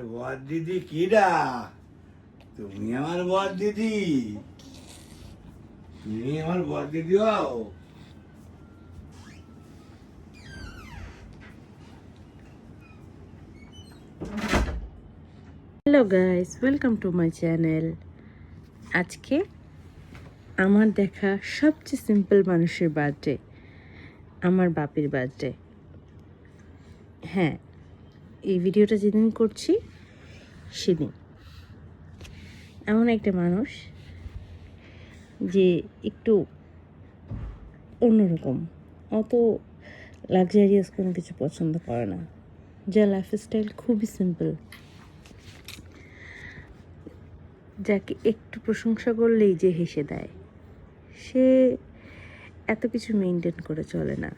আমার বর দিদি কিরা তুমি আমার বর দিদি তুমি আমার বর দিদি হও। Hello guys welcome to my channel আজকে আমার দেখা সবচেয়ে সিম্পল মানুষের বার্থডে আমার বাপের বার্থডে হ্যাঁ এই ভিডিওটা যেদিন করছি সেদিন। এমন একটা মানুষ যে একটু অন্যরকম। অত লাক্সারিয়াস কোনো কিছু পছন্দ করে না। যা লাইফস্টাইল খুবই সিম্পল যাকে একটু প্রশংসা করলেই যে হেসে দেয়। সে এত কিছু মেনটেন করে চলে না।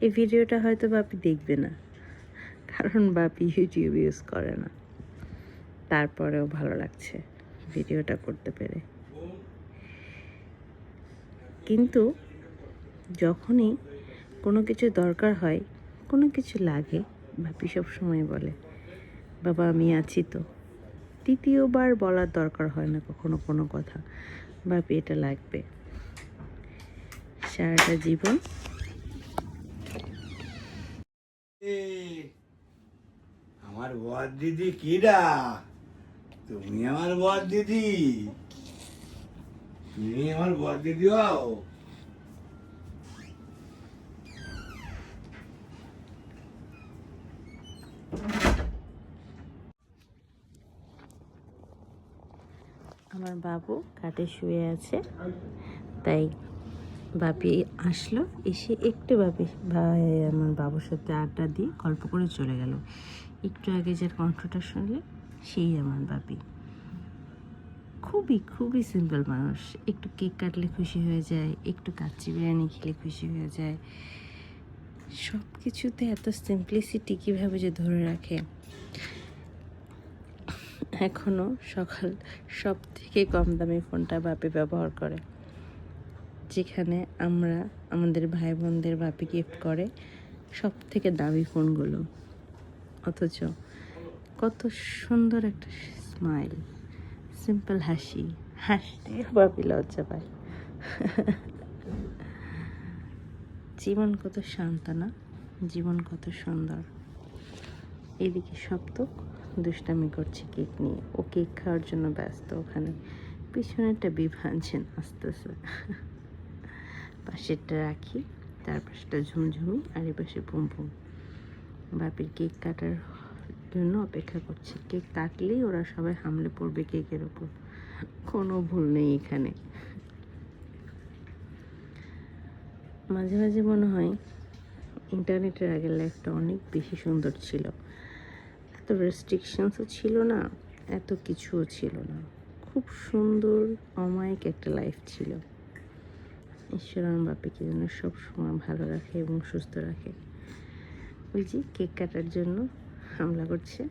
এই ভিডিওটা হয়তো বাপি দেখবে না। কারণ বাপি ইউটিউব ইউজ করে না। তারপরেও ভালো লাগছে ভিডিওটা করতে পেরে। কিন্তু যখনই কোনো কিছু দরকার হয়, কোনো কিছু লাগে, বাপি সব সময় বলে, বাবা, আমি আছি তো। দ্বিতীয়বার বলার দরকার হয় না কখনো কোনো কথা। বাপি এটা লাগবে। সারাটা জীবন এ, আমার বর দিদি কিরা তুমি আমার বর দিদি তুমি আমার বর দিদি হও। আমার বাবু কাটে শুয়ে আছে, তাই বাপি আসলো, এসে একটু বাপি ভাই আমার বাবুর সাথে আড্ডা দিয়ে গল্প করে চলে গেল। একটু আগে যার কণ্ঠটা শুনলে, সেই আমার বাপি খুবই খুবই সিম্পল মানুষ। একটু কেক কাটলে খুশি হয়ে যায়, একটু কাচ্চি বিরিয়ানি খেলে খুশি হয়ে যায়। সব কিছুতে এত সিম্পলিসিটি কীভাবে যে ধরে রাখে? এখনও সকাল সব থেকে কম দামি ফোনটা বাপি ব্যবহার করে। যেখানে আমরা আমাদের ভাই বোনদের বাপি গিফট করে সব থেকে দামি ফোনগুলো। অথচ কত সুন্দর একটা স্মাইল সিম্পল হাসি, হাসতে বাপি লজ্জা পায়। জীবন কত শান্তনা জীবন কত সুন্দর। এদিকে সপ্তক দুষ্টামি করছে কেক নিয়ে। ও কেক খাওয়ার জন্য ব্যস্ত ওখানে। পিছনে পিছনেরটা বিভানছেন আস্তে আস্তে পাশেরটা রাখি, তার পাশেটা ঝুমঝুমি আর এ পাশে বুম বাপির কেক কাটার জন্য অপেক্ষা করছে। কেক কাটলেই ওরা সবাই হামলে পড়বে কেকের ওপর। কোনো ভুল নেই এখানে। মাঝে মাঝে মনে হয় ইন্টারনেটের আগের লাইফটা অনেক বেশি সুন্দর ছিল। এত রেস্ট্রিকশনসও ছিল না, এত কিছুও ছিল না। খুব সুন্দর, অমায়িক একটা লাইফ ছিল। ঈশ্বর আমার বাপিকে যেন সবসময় ভালো রাখে এবং সুস্থ রাখে। ওই যে কেক কাটার জন্য হামলা করছে।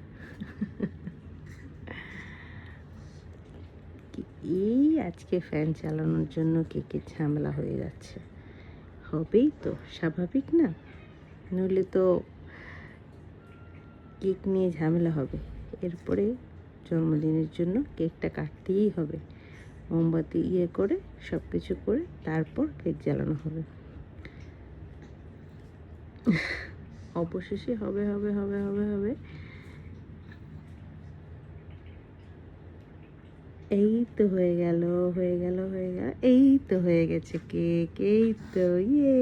এই আজকে ফ্যান চালানোর জন্য কেকের ঝামেলা হয়ে যাচ্ছে। হবেই তো, স্বাভাবিক না? নইলে তো কেক নিয়ে ঝামেলা হবে। এরপরে জন্মদিনের জন্য কেকটা কাটতেই হবে। মোমবাতি ইয়ে করে সব কিছু করে তারপর কেক জ্বালানো হবে। অবশেষে হবে হবে হবে হবে হবে। এই তো হয়ে গেল হয়ে গেল হয়ে গেল। এই তো হয়ে গেছে কেক এই তো ইয়ে।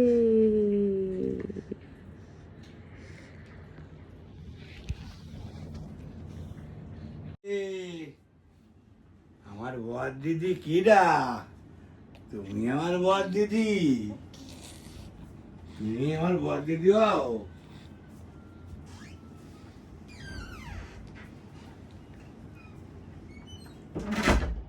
এ, আমার বর দিদি কিরা তুমি আমার বর দিদি। তুমি আমার বর দিদি হও।